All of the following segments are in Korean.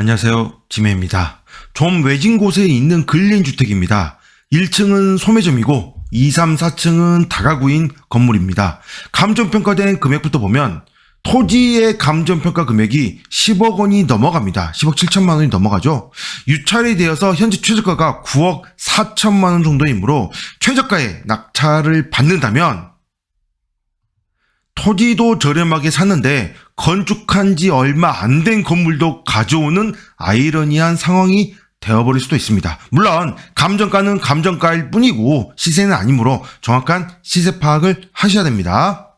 안녕하세요. 지메입니다. 좀 외진 곳에 있는 근린 주택입니다. 1층은 소매점이고 2, 3, 4층은 다가구인 건물입니다. 감정평가된 금액부터 보면 토지의 감정평가 금액이 10억 원이 넘어갑니다. 10억 7천만 원이 넘어가죠. 유찰이 되어서 현재 최저가가 9억 4천만 원 정도이므로 최저가에 낙찰을 받는다면 토지도 저렴하게 샀는데 건축한 지 얼마 안 된 건물도 가져오는 아이러니한 상황이 되어버릴 수도 있습니다. 물론 감정가는 감정가일 뿐이고 시세는 아니므로 정확한 시세 파악을 하셔야 됩니다.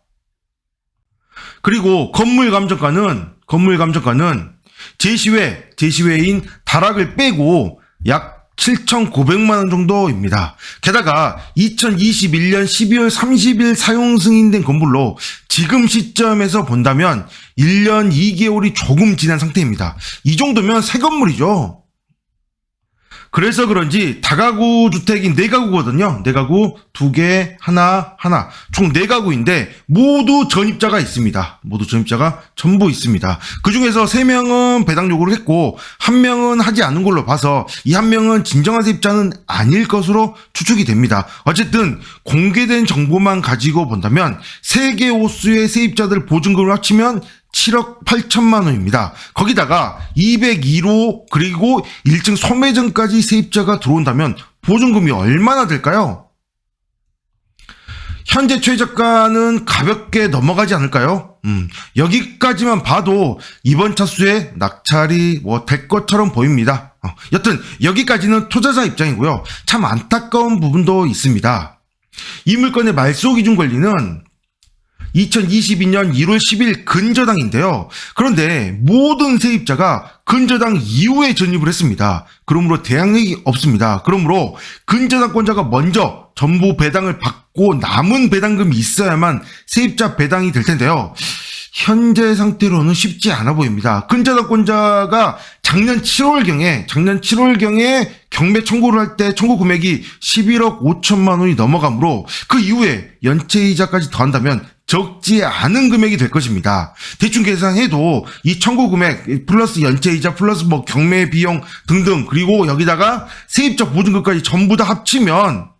그리고 건물 감정가는 건물 감정가는 제시외 제시외인 다락을 빼고 약 7,900만 원 정도입니다. 게다가 2021년 12월 30일 사용 승인된 건물로 지금 시점에서 본다면 1년 2개월이 조금 지난 상태입니다. 이 정도면 새 건물이죠. 그래서 그런지 다가구 주택이 네 가구거든요. 네 가구 두 개, 하나, 하나. 총네 가구인데 모두 전입자가 있습니다. 모두 전입자가 전부 있습니다. 그 중에서 세 명은 배당 요구를 했고 한 명은 하지 않은 걸로 봐서 이한 명은 진정한 세입자는 아닐 것으로 추측이 됩니다. 어쨌든 공개된 정보만 가지고 본다면 세개 호수의 세입자들 보증금을 합치면 7억 8천만 원입니다. 거기다가 202호 그리고 1층 소매점까지 세입자가 들어온다면 보증금이 얼마나 될까요? 현재 최저가는 가볍게 넘어가지 않을까요? 음, 여기까지만 봐도 이번 차수에 낙찰이 뭐 될 것처럼 보입니다. 어, 여튼 여기까지는 투자자 입장이고요. 참 안타까운 부분도 있습니다. 이 물건의 말소 기준 권리는 2022년 1월 10일 근저당인데요. 그런데 모든 세입자가 근저당 이후에 전입을 했습니다. 그러므로 대항력이 없습니다. 그러므로 근저당권자가 먼저 전부 배당을 받고 남은 배당금이 있어야만 세입자 배당이 될 텐데요. 현재 상태로는 쉽지 않아 보입니다. 근저당권자가 작년 7월경에 작년 7월경에 경매 청구를 할 때 청구 금액이 11억 5천만 원이 넘어가므로 그 이후에 연체이자까지 더한다면 적지 않은 금액이 될 것입니다. 대충 계산해도 이 청구 금액 플러스 연체이자 플러스 뭐 경매 비용 등등 그리고 여기다가 세입자 보증금까지 전부 다 합치면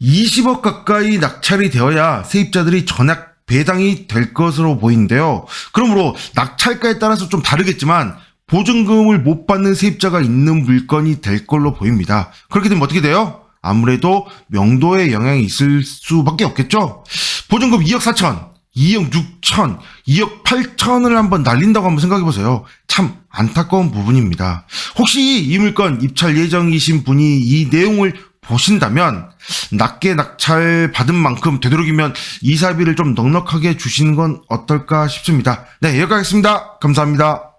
20억 가까이 낙찰이 되어야 세입자들이 전액 배당이 될 것으로 보이는데요. 그러므로 낙찰가에 따라서 좀 다르겠지만 보증금을 못 받는 세입자가 있는 물건이 될 걸로 보입니다. 그렇게 되면 어떻게 돼요? 아무래도 명도에 영향이 있을 수밖에 없겠죠? 보증금 2억 4천, 2억 6천, 2억 8천을 한번 날린다고 한번 생각해 보세요. 참 안타까운 부분입니다. 혹시 이 물건 입찰 예정이신 분이 이 내용을 보신다면 낮게 낙찰 받은 만큼 되도록이면 이사비를 좀 넉넉하게 주시는 건 어떨까 싶습니다. 네, 여기까지 하겠습니다. 감사합니다.